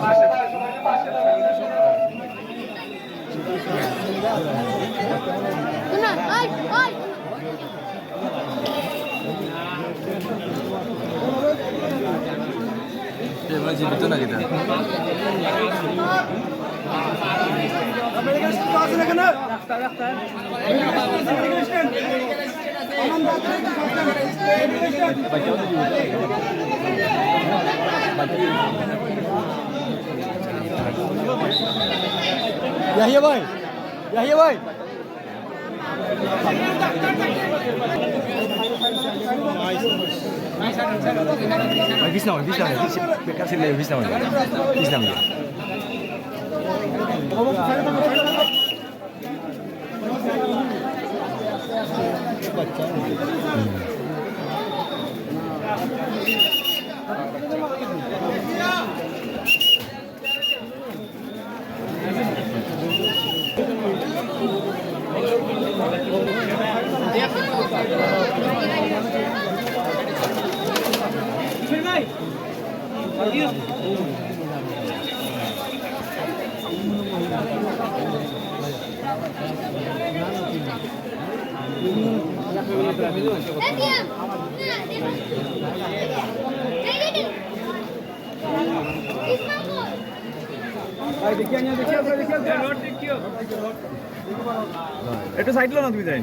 দাও সবাইকে পাশে দাও Tuna, ay, ay. মানে জীবিত না যেটা ইয়াহিয়া ভাই ইয়াহিয়া ভাই। ভাই বিশ নাম বিশ নাম কাছে বিশ নাম বিশ নাম একটু সাইড লো না তুমি যাই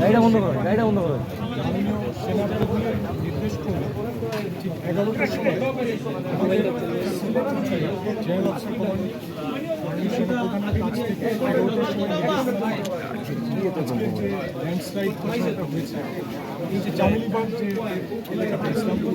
গাড়িটা বন্ধ করো, গাড়িটা বন্ধ করো। থেকে এগারোটার সময় ল্যান্ডস্লাইড হয়েছে। এই যে জামিলবাগ যে এলাকাটা, ইসলামপুর।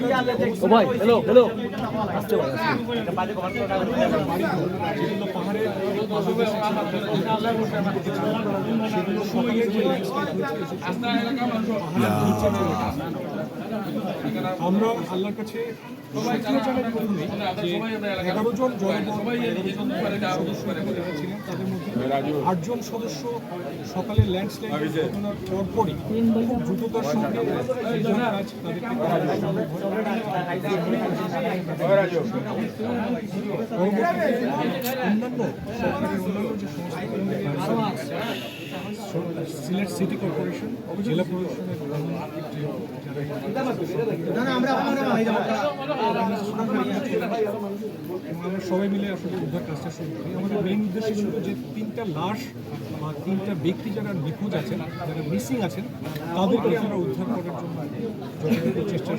ও ভাই হ্যালো হ্যালো যেগুলো ভাই আমরা আল্লাহর কাছে এগারো জন ছিলেন তাদের মধ্যে আটজন সদস্য সকালে ল্যান্ডস্লাইড ঘটনার পরপরই খুব দ্রুততার সঙ্গে তাদেরকে অন্যান্য সরকারের অন্যান্য যে সিলেট সিটি কর্পোরেশন, জেলা প্রশাসনের আমরা সবাই মিলে আসলে উদ্ধার কাজটা শুরু করি। আমাদের মেইন উদ্দেশ্য ছিল যে তিনটা লাশ বা তিনটা ব্যক্তি যারা নিখোঁজ আছেন, যারা মিসিং আছেন, তাদেরকে আমরা উদ্ধার করার জন্য চেষ্টা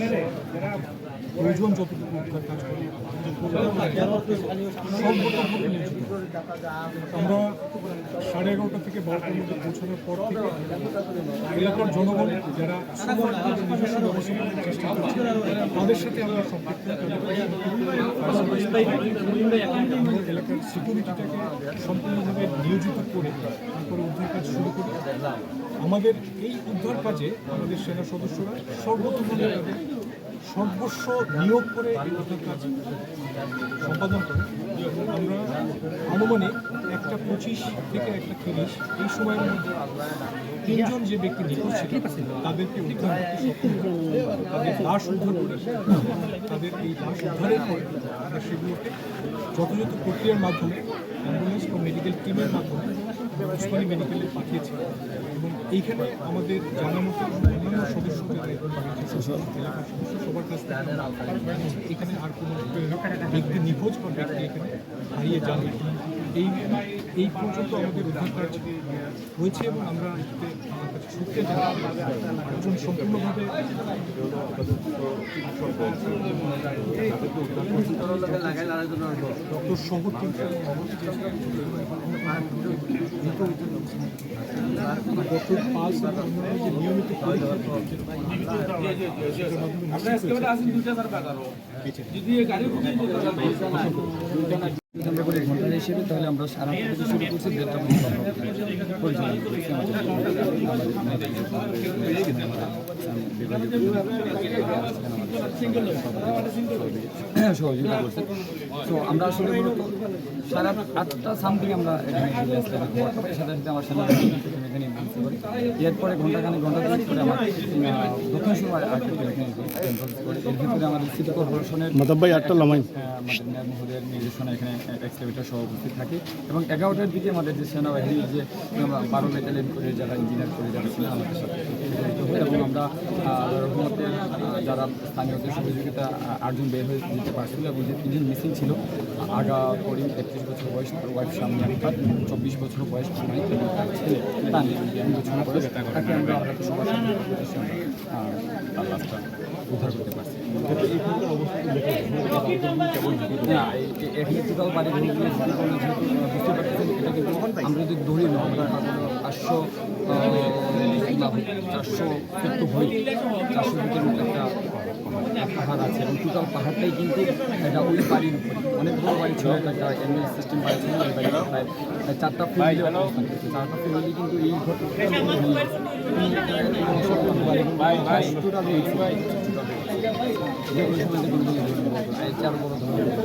প্রয়োজন যতটুকু উদ্ধার কাজ করি, আমরা সাড়ে এগারোটা থেকে বারোটার মধ্যে পৌঁছানোর পর এলাকার জনগণ যারা চেষ্টা তাদের সাথে আমরা এলাকার সিকিউরিটিটাকে সম্পূর্ণভাবে নিয়োজিত করে তারপরে উদ্ধার কাজ শুরু করি। আমাদের এই উদ্ধার কাজে আমাদের সেনা সদস্যরা সর্বতভাবে সর্বস্ব নিয়োগ করে সম্পাদন করে। আমরা আনুমানিক একটা পঁচিশ থেকে একটা তিরিশ এই সময়ের মধ্যে তিনজন যে ব্যক্তি নিখোঁজ ছিল, তাদেরকে উদ্ধার তাদের লাশ উদ্ধার করে তাদের এই লাশ উদ্ধারের পরে আমরা সেগুলোকে যথাযথ প্রক্রিয়ার মাধ্যমে অ্যাম্বুলেন্স ও মেডিকেল টিমের মাধ্যমে উসমানী মেডিকেলে পাঠিয়েছি এবং এইখানে আমাদের জানা মতো অন্যান্য সদস্য সবার কাছ থেকে এখানে আর কোনো ব্যক্তি নিখোঁজ বা ব্যক্তি এখানে হারিয়ে যান। এই এই পর্যন্ত আমাদের উদ্ধার কাজ হয়েছে এবং আমরা এটাতে সত্যি একজন সম্পূর্ণভাবে ডক্টর সহ ডক্টর পাস যে নিয়মিত পরীক্ষা সেটার মাধ্যমে আমরা করি হিসেবে তাহলে আমরা সারা থেকে শুরু করছি দেড়টা পর্যন্ত সহযোগিতা তো আমরা আসলে মূলত সারা আটটা সামথিং আমরা এখানে সাথে সাথে আমার সেনাবাহিনী এখানে পারি। এরপরে ঘন্টাখানে ঘণ্টা দুই করে আমার দক্ষিণ সময় আটটা এখানে এর ভিতরে আমাদের সিটি কর্পোরেশনের আটটা লামাই। আমাদের মহোদয়ের নির্দেশনা এখানে এক্সকাভেটার সহ উপস্থিত থাকে। এবং এগারোটার দিকে আমাদের যে সেনাবাহিনীর যে বারো ব্যাটালিয়ন করে যারা ইঞ্জিনিয়ার করে যারা ছিল আমাদের সাথে এবং আমরা রহমতের যারা স্থানীয়দের সহযোগিতা আটজন বের হয়ে দিতে পারছিল এবং যে তিনজন মিসিং ছিল, আগা করিম একত্রিশ বছর বয়স, তার ওয়াইফ সামনে আক্তার চব্বিশ বছর বয়স আমি এবং ছেলে তাকে আমরা সাথে উদ্ধার করতে পারছি। আমরা যদি ধরি না, আমরা চারশো ভরি চারশো মতো একটা পাহাড় আছে। এবং টোটাল পাহাড়টাই কিন্তু এটা ওই বাড়ির উপরে। অনেক বড় বাড়ি ছিল একটা এমএল সিস্টেম বাড়ি ছিল প্রায় চারটা ফ্যামিলি চারটা ফ্যামিলি কিন্তু এই ঘটনা চার বড় ধরনের।